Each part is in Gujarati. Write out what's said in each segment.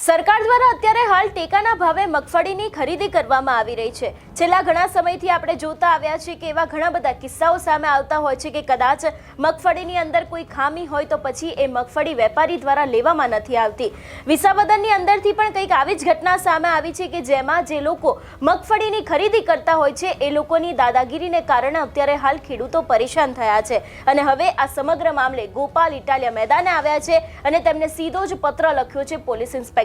સરકાર દ્વારા અત્યારે હાલ ટેકાના ભાવે મગફળીની ખરીદી કરવામાં આવી રહી છે. છેલ્લા ઘણા સમયથી આપણે જોતા આવ્યા છીએ કે એવા ઘણા બધા કિસ્સાઓ સામે આવતા હોય છે કે કદાચ મગફળીની અંદર કોઈ ખામી હોય તો પછી એ મગફળી વેપારી દ્વારા લેવામાં નથી આવતી. વિસાવદનની અંદરથી પણ કંઈક આવી જ ઘટના સામે આવી છે કે જેમાં જે લોકો મગફળીની ખરીદી કરતા હોય છે, એ લોકોની દાદાગીરીને કારણે અત્યારે હાલ ખેડૂતો પરેશાન થયા છે. અને હવે આ સમગ્ર મામલે ગોપાલ ઇટાલિયા મેદાને આવ્યા છે અને તેમને સીધો જ પત્ર લખ્યો છે પોલીસ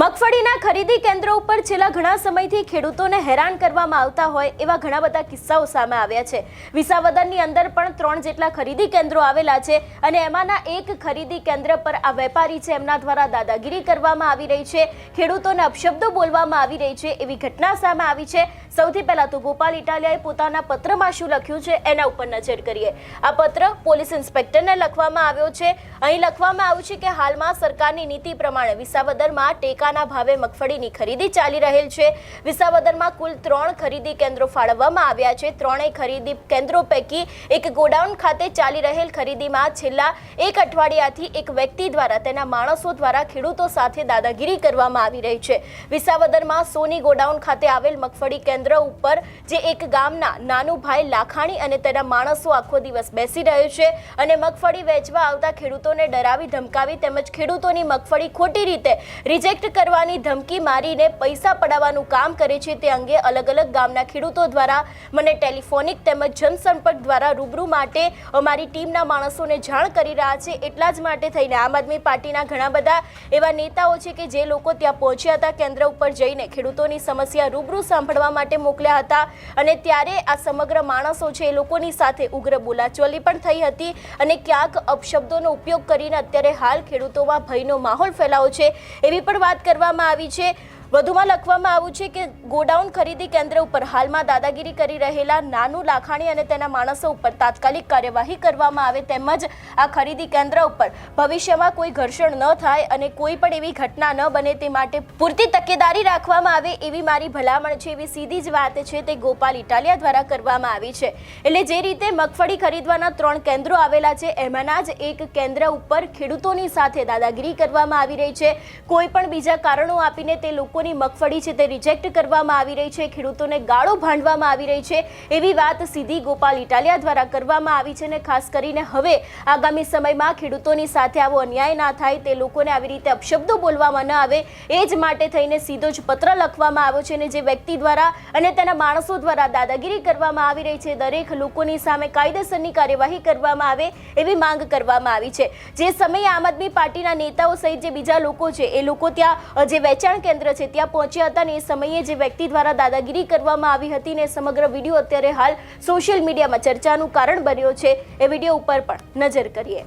મગફળીના ખરીદી કેન્દ્રો ઉપર છેલ્લા ઘણા સમયથી ખેડૂતોને હેરાન કરવામાં આવતા હોય એવા ઘણા બધા કિસ્સાઓ સામે આવ્યા છે. વિસાવદરની અંદર પણ ત્રણ જેટલા ખરીદી કેન્દ્રો આવેલા છે અને એમાંના એક ખરીદી કેન્દ્ર પર આ વેપારી છે. એમના દ્વારા દાદાગીરી કરવામાં આવી રહી છે. ખેડૂતોને અપશબ્દો બોલવામાં આવી રહી છે. એવી ઘટના સામે આવી છે. સૌથી પહેલા તો ગોપાલ ઇટાલિયાએ પોતાના પત્રમાં શું લખ્યું છે એના ઉપર નજર કરીએ. આ પત્ર પોલીસ ઇન્સ્પેક્ટરને લખવામાં આવ્યો છે. અહીં લખવામાં આવ્યું છે કે હાલમાં સરકારની નીતિ પ્રમાણે વિસાવદરમાં ટેકાના ભાવે મગફળીની ખરીદી ચાલી રહેલ છે. વિસાવદરમાં કુલ ત્રણ ખરીદી કેન્દ્રો ફાળવવામાં આવ્યા છે. ત્રણેય ખરીદી કેન્દ્રો પૈકી એક ગોડાઉન ખાતે ચાલી રહેલ ખરીદીમાં છેલ્લા એક અઠવાડિયાથી એક વ્યક્તિ દ્વારા તેના માણસો દ્વારા ખેડૂતો સાથે દાદાગીરી કરવામાં આવી રહી છે. વિસાવદરમાં સોની ગોડાઉન ખાતે આવેલ મગફળી કેન્દ્ર ઉપર જે એક ગામના નાનુભાઈ લાખાણી અને તેના માણસો આખો દિવસ બેસી રહ્યો છે અને મગફળી વેચવા આવતા ખેડૂતોને ડરાવી ધમકાવી તેમજ ખેડૂતોની મગફળી ખોટી રીતે રિજેક્ટ કરવાની ધમકી મારીને પૈસા પડાવવાનું કામ કરે છે તે અંગે અલગ અલગ ગામના ખેડૂતો દ્વારા મને ટેલિફોનિક તેમજ જનસંપર્ક દ્વારા રૂબરૂ માટે અમારી ટીમના માણસોને જાણ કરી રહ્યા છે. એટલા જ માટે થઈને આમ આદમી પાર્ટીના ઘણા બધા એવા નેતાઓ છે કે જે લોકો ત્યાં પહોંચ્યા હતા, કેન્દ્ર ઉપર જઈને ખેડૂતોની સમસ્યા રૂબરૂ સાંભળવા માટે મોકલ્યા હતા અને ત્યારે આ સમગ્ર માણસો છે એ લોકોની સાથે ઉગ્ર બોલાચોલી પણ થઈ હતી અને ક્યાંક અપશબ્દોનો ઉપયોગ કરીને અત્યારે હાલ ખેડૂતોમાં ભયનો માહોલ ફેલાવો છે. એવી પણ વાત કરવામાં આવી છે. વધુમાં લખવામાં આવ્યું છે કે ગોડાઉન ખરીદી કેન્દ્ર ઉપર હાલમાં દાદાગીરી કરી રહેલા નાનું લાખાણી અને તેના માણસો ઉપર તાત્કાલિક કાર્યવાહી કરવામાં આવે તેમજ આ ખરીદી કેન્દ્ર ઉપર ભવિષ્યમાં કોઈ ઘર્ષણ ન થાય અને કોઈ પણ એવી ઘટના ન બને તે માટે પૂરતી તકેદારી રાખવામાં આવે એવી મારી ભલામણ છે એવી સીધી જ વાત છે તે ગોપાલ ઇટાલિયા દ્વારા કરવામાં આવી છે. એટલે જે રીતે મગફળી ખરીદવાના ત્રણ કેન્દ્રો આવેલા છે એમાંના જ એક કેન્દ્ર ઉપર ખેડૂતોની સાથે દાદાગીરી કરવામાં આવી રહી છે. કોઈ પણ બીજા કારણો આપીને તે લોકોની મગફળી છે તે રિજેક્ટ કરવામાં આવી રહી છે, ખેડૂતોને ગાળો ભાંડવામાં આવી રહી છે. એવી વાત સીધી ગોપાલ ઇટાલિયા દ્વારા કરવામાં આવી છે અને ખાસ કરીને હવે આગામી સમયમાં ખેડૂતોની સાથે આવો અન્યાય ના થાય તે લોકોને આવી રીતે અપશબ્દો બોલવામાં ન આવે, એ જ માટે થઈને સીધો જ પત્ર લખવામાં આવ્યો છે અને જે વ્યક્તિ દ્વારા અને તેના માણસો દ્વારા દાદાગીરી કરવામાં આવી રહી છે, દરેક લોકોની સામે કાયદેસરની કાર્યવાહી કરવામાં આવે એવી માંગ કરવામાં આવી છે. જે સમયે આમ આદમી પાર્ટીના નેતાઓ સહિત જે બીજા લોકો છે, એ લોકો ત્યાં જે વેચાણ કેન્દ્ર છે ત્યાં પહોંચ્યા હતા અને એ સમયે જે વ્યક્તિ દ્વારા દાદાગીરી કરવામાં આવી હતી ને સમગ્ર વીડિયો અત્યારે હાલ સોશિયલ મીડિયામાં ચર્ચાનું કારણ બન્યો છે. એ વીડિયો ઉપર પણ નજર કરીએ.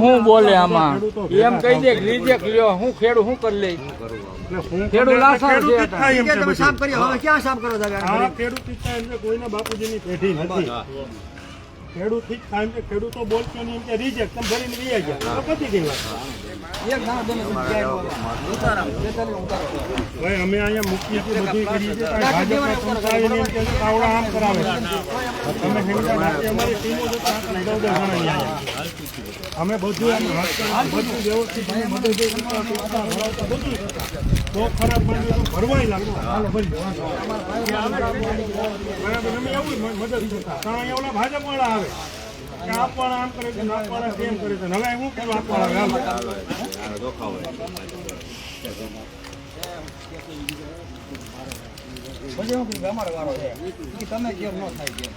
હું બોલે આમાં? એમ કહી દે રિજેક્ટ લ્યો હું ખેડું હું કરી લઈ ખેડૂત લાસાર છે ખેડૂત જ થાય એમ છે તમે સાફ કરી હવે ક્યાં સાફ કરો તમે ખેડૂત જ થાય કોઈના બાપુજીની પેઢી નથી. ખેડૂત જ થાય ખેડૂતો બોલતો નહીં રિજેક્ટ તમે ભરીને લઈ ગયા પતી ગઈ વાત ભાઈ અમે અહીંયા મૂકીએ છીએ બધી કરીએ છીએ ભાજપના સંસ્થા એમ કહે તાવડા આમ કરાવે તમે હિંમત રાખી અમારી ટીમો જતા આપણે દસ દસ જણા અહીંયા અમે બધું એમ બધું. વ્યવસ્થિત અમે મદદ કરતા, પીતા, ભરાવતા બધું તો ખરાબ માંડ્યું તો ભરવાય લાગતું હાલો ભરી બરાબર અમે એવું મદદ કરતા. કારણ અહીંયા ઓલા ભાજપ વાળા આવે. કે આપવાળા આમ કરે છે. ને આપવાળા તેમ કરે છે હવે તમે કેમ ન થાય કેમ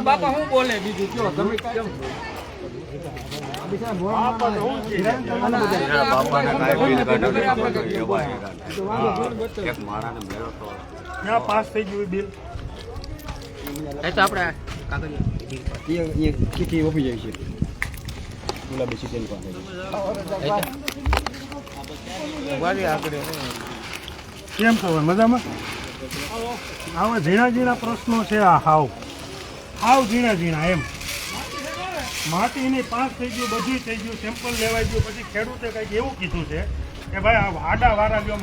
બાપા હું બોલે બીજું કયો? તમે પાસ થઈ ગયું બિલ એ તો આપણે એ ચીઠી ઓપી જાય છે કેમ છો? મજામાં? આવા ઝીણા ઝીણા પ્રશ્નો છે આ હાવ. હાવ ઝીણા ઝીણા, એમ. માટીની પાંચ થઈ ગયું બધું થઈ ગયું સેમ્પલ લેવાઈ ગયું પછી ખેડૂતે કંઈક એવું કીધું છે કે ભાઈ આ આડા વારા ગયો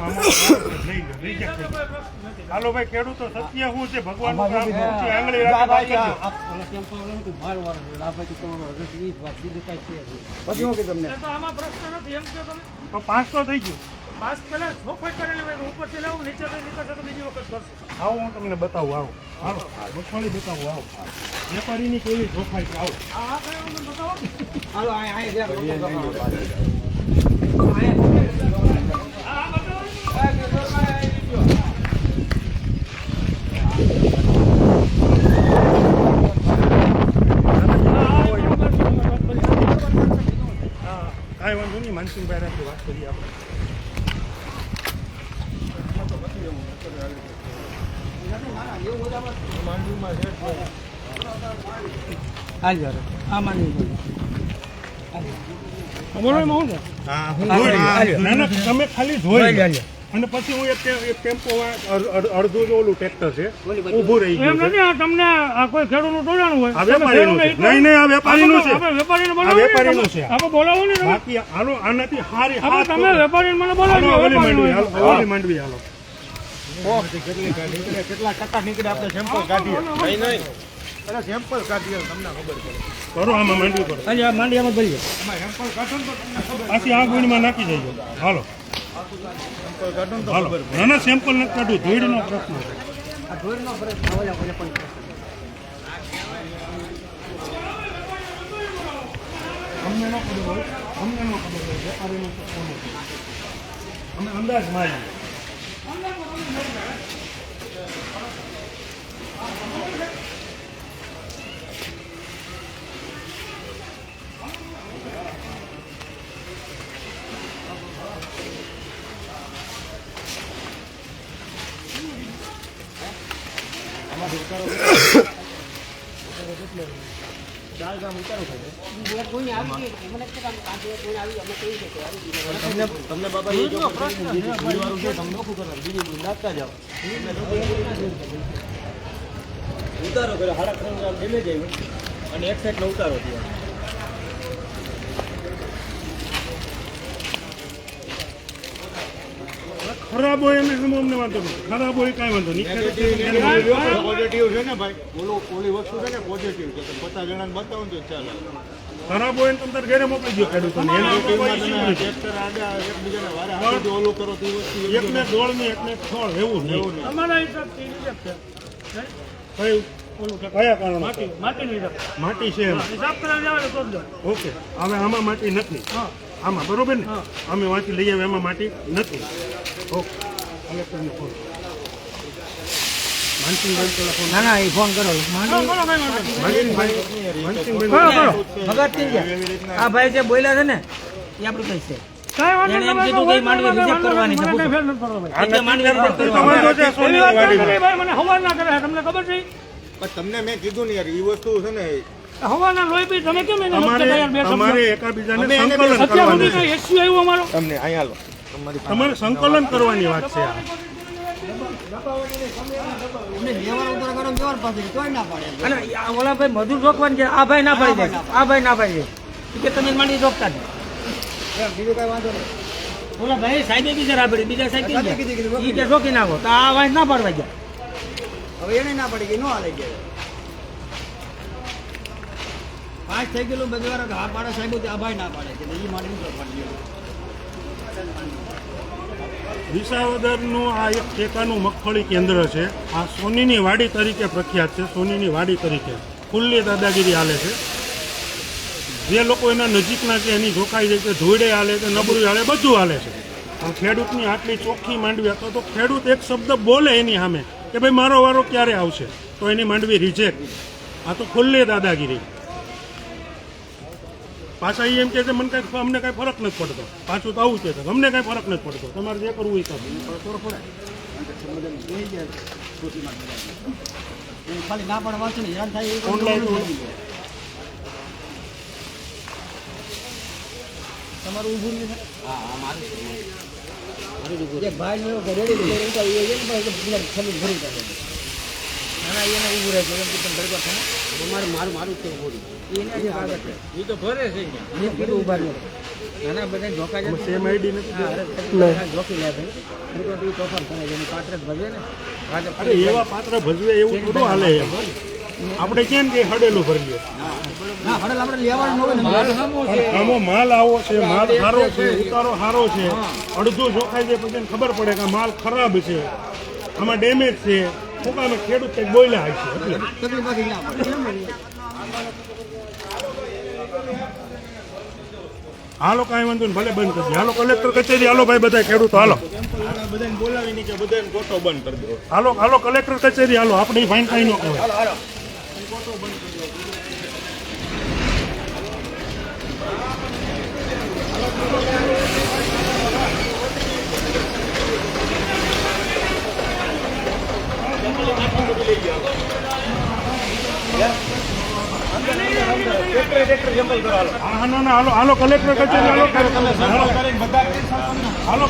લઈ લો રિજેક્ટ થઈ ગયું. હાલો ભાઈ ખેડૂતો સત્ય શું છે? ભગવાન આંગળી રાખી પછી હું કે તમને. તો આમાં પ્રશ્ન નથી એમ કે તમે. તો પાંચ તો થઈ ગયું. પાંચ પહેલા ચોખવટ કરેલી હોય ઉપરથી લાવું નીચે લઈ નીકળશે તો બીજી વખત કરશે. આવો હું તમને બતાવું આવો. આવો મગફળી બતાવું આવો. વેપારીની કેવી ચોખાઈ છે? આવો. આ કઈ બતાવો. હાલો અહીં અહીં જ્યાં લોકો બતાવો. હા, કાંઈ વાંધો નહીં માનસિંહભાઈ વાત કરીએ આપણે. બોલો. એમાં શું છે? ના, ના, તમે ખાલી જોઈ અને પછી હું એક ટેમ્પો અડધું જો ઓલું ટ્રેક્ટર છે ઊભું રહી ગયું છે. તમને આ કોઈ ખેડૂતનું ટોળાનું હોય? આ વેપારીનું છે. નહીં નહીં આ વેપારીનું છે. આપણે વેપારીને બોલાવો વેપારીનું છે. આપણે બોલાવો ને બાકી હાલો આનાથી હારી આપણે તમે વેપારીને મને બોલાવો હાલો, ઓલી માંડવી હાલો ઓલી માંડવી હાલો. કેટલા ટકા નીકળે આપણે સેમ્પલ કાઢીએ? નહીં નહીં. અરે સેમ્પલ કાઢીએ તમને ખબર પડે. કરો આમાં માંડવી પડે હાજી, આ માંડિયામાં ભરીએ. પાછી આ ગુણમાં નાખી દેજો. હાલો. હાલો. ના ના સેમ્પલ નથી કાઢું ધોઈડનો પ્રશ્ન છે. અમને ન ખબર હોય અમને ન ખબર હોય વેપારીનો તો અમે અંદાજ મારીએ. તમને બાબા એ જો વાળું છે તમને બીજું નાખતા જાઓ ઉતારો કર્યો હાડા ડેમેજ આવ્યું અને એક સાઈડનો ઉતારો થયો. ખરાબ હોય એમ એમ અમને વાંધો નહીં. ખરાબ હોય કાંઈ વાંધો નહીં. પોઝિટિવ છે ને ભાઈ? ઓલું ઓલી વસ્તુ છે ને પોઝિટિવ છે. તો પચાસ જણાને બતાવું તો ચાલે. ખરાબ હોય ને તમે ઘરે મોકલી દો એને નથી. ટ્રેક્ટર આડા એકબીજાને વારે હાથેથી ઓલું કરો તો વસ્તુ એકને ગોળ ને એકને ખોળ એવું નહીં. અમારા હિસાબથી. કયું? ઓલું કયા કારણે માટી માટીનો હિસાબ. માટી છે. ઓકે. હવે આમાં માટી નથી. આમાં બરોબર ને? અમે વાંચી લઈ આવ્યા એમાં માટી નથી ઓકે. કલેક્ટરને ફોન ના ના એ ફોન કરો. આ ભાઈ જે બોલ્યા છે ને એ આપણું કઈ છે. તમને મેં કીધું ને યાર એ વસ્તુ છે ને હવાના લોહી પી તમે કેમ એને તમારે અમારે? તમારે એકાબીજાને સંકલન કરવાનું છે. issue આવ્યો અમારો? તમને અહીંયા લો તમારે સંકલન કરવાની વાત છે આ. ઓલા ભાઈ મજૂર રોકવાની છે આ ભાઈ ના પાડી દે. આ ભાઈ ના પાડી દે. કે તમે માંડી રોકતા જ બીજું કઈ વાંધો નહીં. ઓલા ભાઈ સાહેબે બીજા રાબડી બીજા સાહેબ કે રોકી નાખો તો આ વાંચ ના પાડવા ગયા. હવે એને ના પડી ગઈ નો હાલે ગયા. પાંચ થઈ ગયેલું બધી વાર હા પાડે સાહેબ, આ અભાઈ ના પાડે કે એ માટે તો વિસાવદરનું આ એક ટેકાનું મગફળી કેન્દ્ર છે. આ સોનીની વાડી તરીકે પ્રખ્યાત છે. સોનીની વાડી તરીકે ખુલ્લી દાદાગીરી હાલે છે. જે લોકો એના નજીકના છે, એની જોખાઈ છે ધોઈડે હાલે છે, નબળું હાલે, બધું હાલે છે. પણ ખેડૂતની આટલી ચોખ્ખી માંડવી અથવા તો ખેડૂત એક શબ્દ બોલે એની સામે કે ભાઈ મારો વારો ક્યારે આવશે? તો એની માંડવી રિજેક્ટ આ તો ખુલ્લી દાદાગીરી. પાછા એમ કે છે મને કાંઈ અમને કાંઈ ફરક નથી પડતો. પાછું તો આવું છે તો અમને કાંઈ ફરક નથી પડતો. તમારે જે કરવું એ કરો. ખાલી ના પણ વાંચે ને હેરાન થાય ઓનલાઈન તમારું ઊભું નહીં થાય હા હા મારું ઈ તો ભરે છે અહીંયા. નાના બધા ધોકા છે. સેમ આઈડી નથી અરે એવા પાત્ર ભજવે એવું થોડું હાલે આપણે કેમ કે હડેલું ભરીએ? માલ છે. આમાં માલ આવો છે માલ સારો છે ઉતારો સારો છે. અડધું જોખાય છે પછી ખબર પડે કે માલ ખરાબ છે. આમાં ડેમેજ છે. શું ખેડૂત કંઈક બોલ્યા હશે હાલો, કાંઈ વાંધો નહીં, ભલે બંધ કરી દે. હાલો, કલેક્ટર કચેરી, હાલો ભાઈ બધા ખેડૂતો, હાલો. બધાને બોલાવી નહીં કે બધાને ગોઠો બંધ કરી દો હાલો હાલો, કલેક્ટર કચેરી, હાલો. આપણે ફાઇન કાંઈ ન કહેવાય. હા હા, ના હાલો હાલો કલેક્ટર કચેરી હાલો. હાલો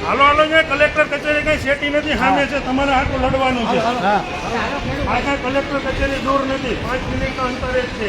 હાલો હાલો કઈ સેટી નથી સામે છે તમારે હાથું લડવાનું છે આ કઈ કલેક્ટર કચેરી દૂર નથી પાંચ મિનિટના અંતરે જ છે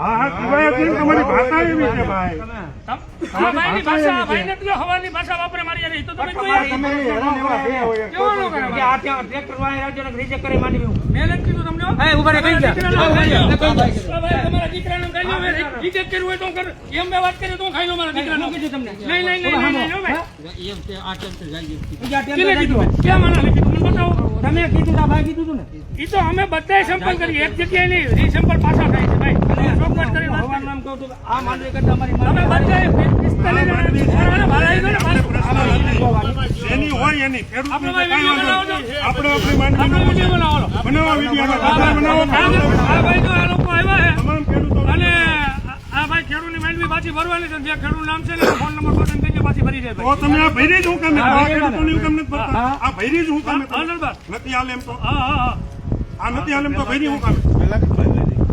હા તમારી ભાષા એવી છે ભાઈ હા ભાષા ભાઈને તો હવાની ભાષા વાપરે મારી યાર, તો તમે જોઈએ. કેવો નો કરે ભાઈ? મહેનત કીધું તમને હો. ભાઈ, તમારા દીકરાનું કહી દો. કર્યું હોય તો કર. એમ મેં વાત કરી તો ખાઈ લો મારા દીકરાનું. નહીં, નહીં, નહીં, નહીં, નહીં, હો ભાઈ. કેને કીધું? ક્યાં માણસને કીધું? મને બતાવો. એ તો અમે બધાય સંપર્ક કરીએ એક જગ્યાએ નહીં રી પાછા થાય છે જેની હોય એની. ખેડૂત આપણે. આપણે માંડવી બનાવો વીડિયો આ ભાઈ ખેડૂતો માંડવી પાછી ભરવાની છે. જે ખેડૂત નામ છે ને ફોન નંબર બટન કહીને પાછી ભરી જાય તો તમે આ ભૈરી જ હું કામ આ ભરતા? જ હું કામ નથી હાલે એમ તો હા હા હા આ નથી હાલે એમ તો ભૈરી હું. કામ.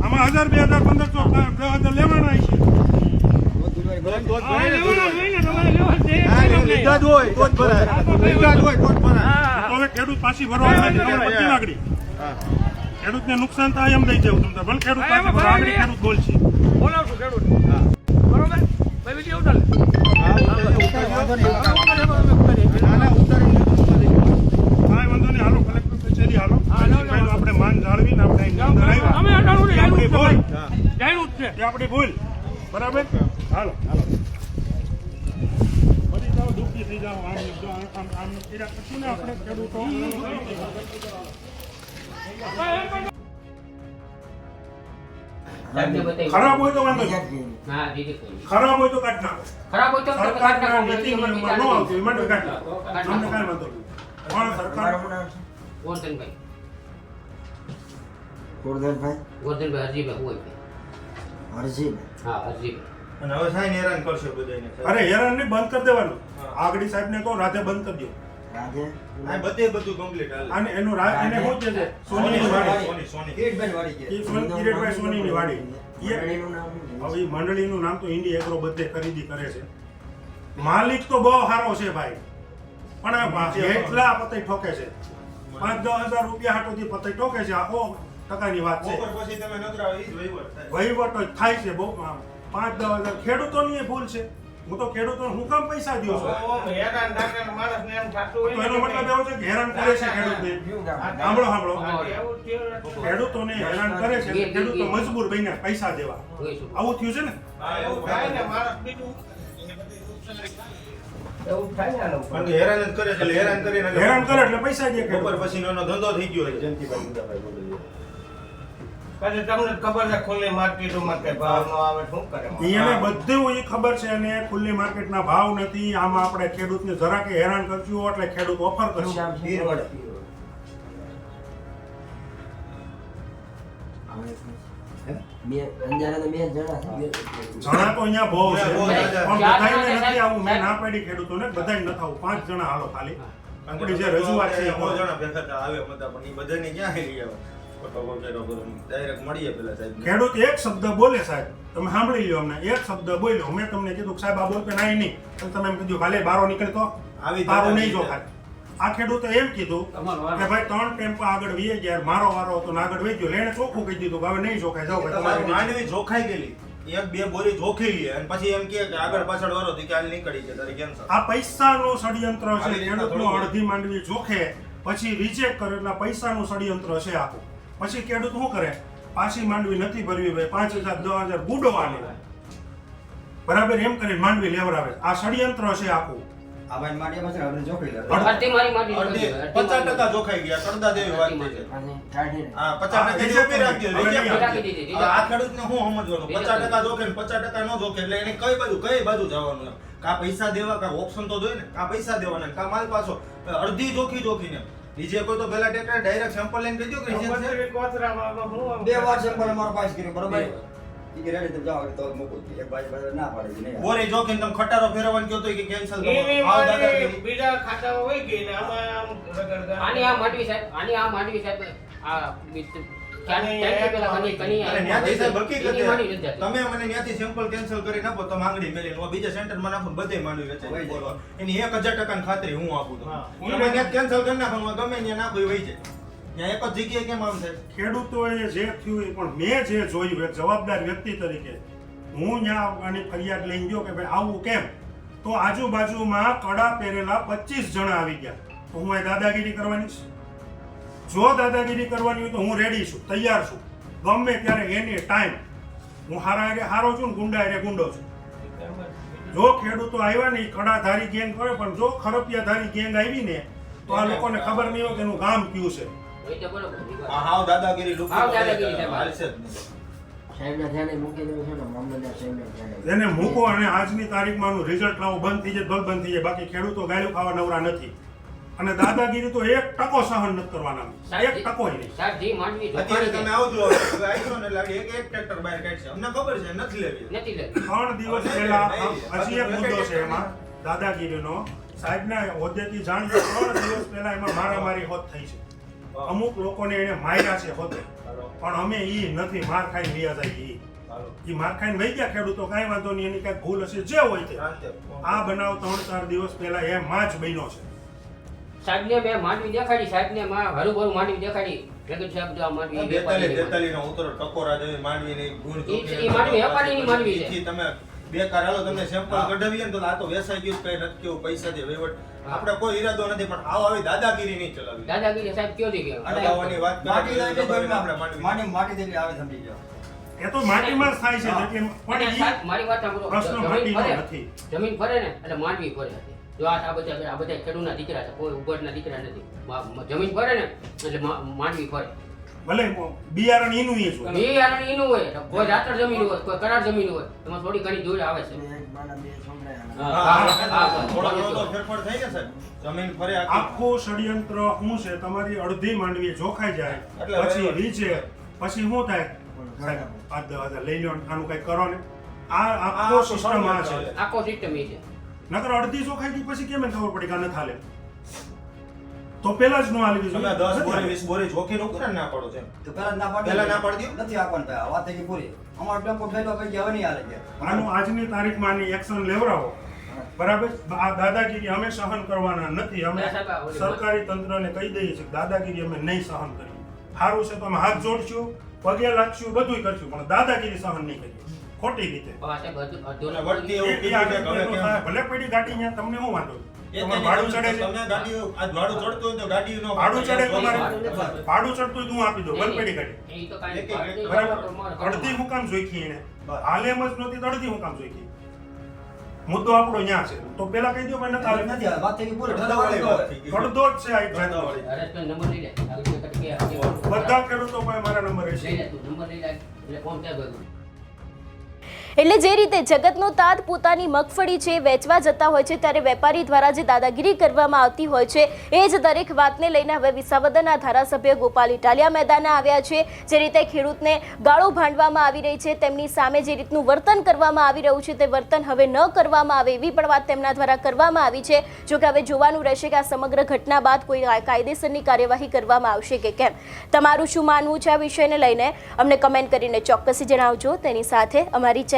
આમાં હજાર બે હજાર પંદરસો હજાર લેવાના છે. છે. ખેડૂત પાછી ભરવા ખેડૂતને નુકસાન થાય એમ દઈ જવું તમને ભલે ખેડૂત પાછી ભરવા આગળ ખેડૂત બોલશે. બોલાવશું ખેડૂત બરોબર? ભાઈ વીડિયો ઉતાર લે. કાંઈ વાંધો નહીં હાલો કલેક્ટર કચેરી હાલો ભાઈનું આપણે માન જાળવીને આપણે અહીં અંદર આવ્યા અમે અટાણું એ આપણી ભૂલ. જાણ્યું જ છે. આપણી ભૂલ. બરાબર? હાલો હાલો. બધી જાઓ દુઃખી થઈ જાઓ. આમ આમ આમ આમ કર્યા પછી ને આપણે ખેડૂતો? ખરાબ હોય તો વાંધો ખરાબ હોય તો કાઢ નાખો. ખરાબ હોય તો આપણે કાઢ નાખો. નીતિ નિયમમાં ન માટે કાઢ નાખો. અમને કાંઈ વાંધો નહીં. પણ સરકાર? ગોરધનભાઈ ગોરધનભાઈ? ગોરધનભાઈ હરજીભાઈ હોય ભાઈ. હરજી હા હરજીભાઈ. અને હવે સાહેબ હેરાન કરશે બધાને અરે હેરાન નહીં બંધ કરી દેવાનું. આગળી સાહેબને કહો રાતે બંધ કરી દો. રાધે? આ બધે બધું કમ્પ્લીટ હાલે. અને એનું રા એને શું છે સોનીની વાડી. સોની સોની. એ સોન- કિરીટભાઈ સોનીની વાડી. મંડળીનું નામ હવે મંડળીનું નામ તો ઇન્ડી એગ્રો બધે ખરીદી કરે છે. માલિક તો બહુ સારો છે ભાઈ. પણ આ એટલા પતઈ ઠોકે છે પાંચ દસ હજાર રૂપિયા હાટોથી પતઈ ઠોકે છે આખો ટકાની વાત છે. પછી તમે નતરા ઈ જ વહીવટ થાય. જ થાય છે બહુ પાંચ દસ હજાર ખેડૂતોની ભૂલ છે. હું તો ખેડૂતો હું કામ પૈસા દઉં છું? હેરાન ડાકરાન માણસને એમ થાતું તો એનો મતલબ એવો છે કે હેરાન કરે છે ખેડૂત સાંભળો સાંભળો. ખેડૂતોને હેરાન કરે છે ખેડૂતો મજબૂર બન્યા પૈસા દેવા. આવું થયું છે ને? એવું થાય ને માણસ બીજું. હેરાન કરે એટલે હેરાન કરીને હેરાન કરે એટલે પૈસા દે ઉપર પછી એનો ધંધો થઈ ગયો છે. પછી તમને ખબર છે ખુલ્લી માર્કેટમાં કે ભાવ નો આવે શું કરે? એને બધું એ ખબર છે અને ખુલ્લી માર્કેટના ભાવ નથી. આમાં આપણે ખેડૂતને જરાકે હેરાન કરશું એટલે ખેડૂત ઓફર કરશે. જણા તો અહીંયા બહુ છે. પણ છે. નથી આવું. મેં ના પાડી ખેડૂતોને બધાય નથી આવું. પાંચ જણા હાલો ખાલી. આપણી જે રજૂઆત છે એ બહુ જણા ભેગા આવે બધા પણ ઈ બધાને ક્યાં આવે? ખેડૂત એક શબ્દ બોલે સાહેબ. તમે સાંભળી લો અમને. એક શબ્દ બોલ્યો. મેં તમને કીધું કે સાહેબ આ બોલતો ના નહીં. તો તમે એમ કીધું ભલે બારો નીકળતો આવી તારું નહીં જો આ ખેડૂતે એમ કીધું કે ભાઈ ત્રણ ટેમ્પો આગળ વીએ ગયા મારો વારો હતો ને આગળ વેચ્યો. લેણે ચોખ્ખું કહી દીધું કે હવે નહીં જોખાય. જાઓ ભાઈ તમારી માંડવી જોખાઈ ગયેલી. એક બે બોરી જોખી લે અને પછી એમ કે આગળ પાછળ વારો થી કે હાલ નીકળી છે તારી કેમ આ પૈસાનું ષડયંત્ર છે. ખેડૂતનું થોડું અડધી માંડવી જોખે પછી રિજેક્ટ કરે એટલે પૈસાનું ષડયંત્ર છે આખું. પછી ખેડૂત શું કરે? પાછી માંડવી નથી ભરવી ભાઈ. પાંચ હજાર દસ હજાર બુડવાની બરાબર એમ કરીને માંડવી લેવડાવે આ ષડયંત્ર છે આખું. ને જોખી જોખી જોખે ન જોખે પૈસા દેવા કા ઓપ્શન તો જોઈએ ને? કા પૈસા દેવાના કા માલ પાછો અડધી જોખી જોખીને બીજે કોઈ તો પેલા ટેક્ટર ડાયરેક્ટ સેમ્પલ લઈને કહી દો કે reject છે. પથરી કોથરામાં બે વાર સેમ્પલ અમારો પાસ કર્યો બરોબર? ઈ કે રેડી તમે જાઓ તો મૂકું એક બાજુ બાજુ ના પાડે નહીં બોરી જોખીને તમે ખટારો ફેરવવાનું ગયો તો કે કેન્સલ કરો. આવ મારી બીજા ખાતામાં હોય કે ને આમાં આમ રગડગડ. આની આ માટવી સાહેબ આની આ માટવી સાહેબ આ તમે મને ન્યાથી સેમ્પલ કેન્સલ કરી નાખો તો માંગણી મેલી હું બીજા સેન્ટરમાં નાખો બધે માંડવી વેચે બોલો એની એક હજાર ટકા ખાતરી હું આપું તો. હા. તમે ત્યાં કેન્સલ કરી નાખો હું ગમે ત્યાં નાખો એ વહી જાય. એક જ જગ્યાએ કેમ આમ થાય? ખેડૂતોએ જે થયું એ પણ મેં જે જોયું એક જવાબદાર વ્યક્તિ તરીકે હું ત્યાં આની ફરિયાદ લઈને ગયો કે ભાઈ આવું કેમ? તો આજુબાજુમાં કડા પહેરેલા પચીસ જણા આવી ગયા. તો હું એ દાદાગીરી કરવાની છું? જો દાદાગીરી કરવાની હોય તો હું રેડી છું તૈયાર છું. ગમે ત્યારે એની ટાઈમ હું હારા હારે હારો છું ને ગુંડા હારે ગુંડો છું. જો ખેડૂતો આવ્યા ને ઈ કડાધારી ગેંગ કરે પણ જો ખરપિયાધારી ગેંગ આવી ને તો આ લોકોને ખબર નહીં હોય કે એનું ગામ કયું છે. હોય તો બરોબર ઈ વાત. આ હાવ દાદાગીરી લોકો હાવ દાદાગીરી સાહેબ. હાલશે જ નહીં. સાહેબના ધ્યાને મૂકી દેવું છે ને મામલતદાર સાહેબના ધ્યાને. એને મૂકો અને આજની તારીખમાં રિઝલ્ટ લાવો બંધ થઈ જાય ભગ બંધ થઈ જાય. બાકી ખેડૂતો ગાયું ખાવા નવરા નથી. અને દાદાગીરી તો એક ટકો સહન નથી કરવાના. એક ટકો નહીં. સાહેબ જે માંડવી અત્યારે તમે આવજો હવે આવજો ને લાગે એક એક ટ્રેક્ટર બહાર કાઢશે. અમને ખબર છે નથી લેવી. નથી લેવી. ત્રણ દિવસ પહેલા હજી એક મુદ્દો છે એમાં દાદાગીરીનો. સાહેબના હોદ્દેથી જાણજો ત્રણ દિવસ પહેલા એમાં મારામારી હોત થઈ છે. અમુક લોકોને એને માર્યા છે હોતે પણ અમે ઈ નથી માર ખાઈ વ્યા જાય ઈ. ઈ માર ખાઈને વહી ગયા ખેડૂતો કાંઈ વાંધો નહીં એની કાંઈ ભૂલ હશે જે હોય તે. આ બનાવ ત્રણ ચાર દિવસ પહેલા એમાં જ બન્યો છે. સાહેબને મેં માંડવી દેખાડી સાહેબને માં હરુભરું માંડવી દેખાડી. ભેગું સાહેબ જો આ માંડવી બેતાલી બેતાલી નો ઉતરો ટકોરા જેવી માંડવીની ગુણ તો જોખી માંડવી માંડવી વેપારીની માંડવી છે. તમે બે કાર હાલો તમને સેમ્પલ કઢાવીએ ને તો આ તો વેસાઈ ગયું કઈ નથી કેવું પૈસા દે વહીવટ. આપણે કોઈ ઈરાદો નથી પણ આવો આવી દાદાગીરી નહીં ચલાવી. દાદાગીરી સાહેબ કયો થી ગયો અડગાવાની વાત માટી ઘરમાં આપણે માંડવી. માટી માટી દેલી આવે સમજી જાઓ એ તો માટીમાં થાય છે પણ મારી વાત સાંભળો. જમીન ફરે ને એટલે માંડવી ફરે. જો આ આ બધા આ બધા ખેડૂતના દીકરા છે કોઈ ઉભરના દીકરા નથી. જમીન ફરે ને એટલે માંડવી ફરે. ભલે બિયારણ એનું એ છે. આનું એનું હોય તો કોઈ રાતર જમીન હોય કોઈ કરાર જમીન હોય એમાં થોડી ઘણી દૂર આવે છે. જમીન ફરે આખું. ષડયંત્ર શું છે? તમારી અડધી માંડવી જોખાઈ જાય એટલે પછી રીચે પછી શું થાય? આ લઈ લો ને આનું કઈ કરો ને. આ આખું સિસ્ટમ આ છે. આખો સિસ્ટમ એ છે. નકર અડધી ચોખાઈ પછી કેમ એને ખબર પડી કે આ નથી તો પેલા જ નો તમે જોઈએ. દસ નથી બોરી હાલે. વીસ બોરી જોખી નો કરે ના પાડો છે તો પેલા ના પાડી પેલા ના પાડી દો. નથી આપણ ભાઈ આ વાત થઈ પૂરી. અમાર ટેમ્પો ફેલો કઈ હવે નહીં આલે કે આનું આજની તારીખમાં આની એક્શન લેવડાવો. બરાબર? આ દાદાગીરી અમે સહન કરવાના નથી. અમે સરકારી તંત્રને કહી દઈએ છીએ દાદાગીરી અમે નહીં સહન કરીએ. સારું છે તો અમે હાથ જોડશું પગે લાગશું બધું કરશું પણ દાદાગીરી સહન નહીં કરીએ. ખોટી રીતે. ભલે પડી ગાડી તમને શું વાંધો એ તમારે તેની ભાડું ચડે તમે ગાડી આજ ભાડું ચડતું હોય તો ગાડીનો ભાડું ચડે તમારે? ભાડું ચડતું હોય તો હું આપી દઉં ભલે પડી ગાડી. એ તો કાંઈ એક- એક- ભાડું નહીં, બરાબર અડધી હું જોઈખી એને. હાલે એમ જ નહોતી તો અડધી મુકામ જોઈખી મુદ્દો આપણો ન્યા છે. તો પેલા કહી દો ભાઈ નથી નથી હાલે. વાત થઈ પૂરી જ છે આ નંબર લઈ લે. બધા ખેડૂતો પાસે મારા નંબર લઈ નંબર લઈ લે. એટલે ફોન ત્યાં એટલે જે રીતે જગતનો તાત પોતાની મગફળી છે, વેચવા જતા હોય છે, ત્યારે વેપારી દ્વારા જે દાદાગીરી કરવામાં આવતી હોય છે, એ જ દરેક વાતને લઈને હવે વિસાવદરના ધારાસભ્ય ગોપાલ ઇટાલિયા મેદાને આવ્યા છે. જે રીતે ખેડૂતને ગાળો ભાંડવામાં આવી રહી છે, તેમની સામે જે રીતનું વર્તન કરવામાં આવી રહ્યું છે, તે વર્તન હવે ન કરવામાં આવે એવી પણ વાત તેમના દ્વારા કરવામાં આવી છે. જો કે હવે જોવાનું રહેશે કે આ સમગ્ર ઘટના બાદ કોઈ કાયદેસરની કાર્યવાહી કરવામાં આવશે કે કેમ. તમારું શું માનવું છે આ વિષયને લઈને? અમને કમેન્ટ કરીને ચોક્કસી જણાવજો. તેની સાથે અમારી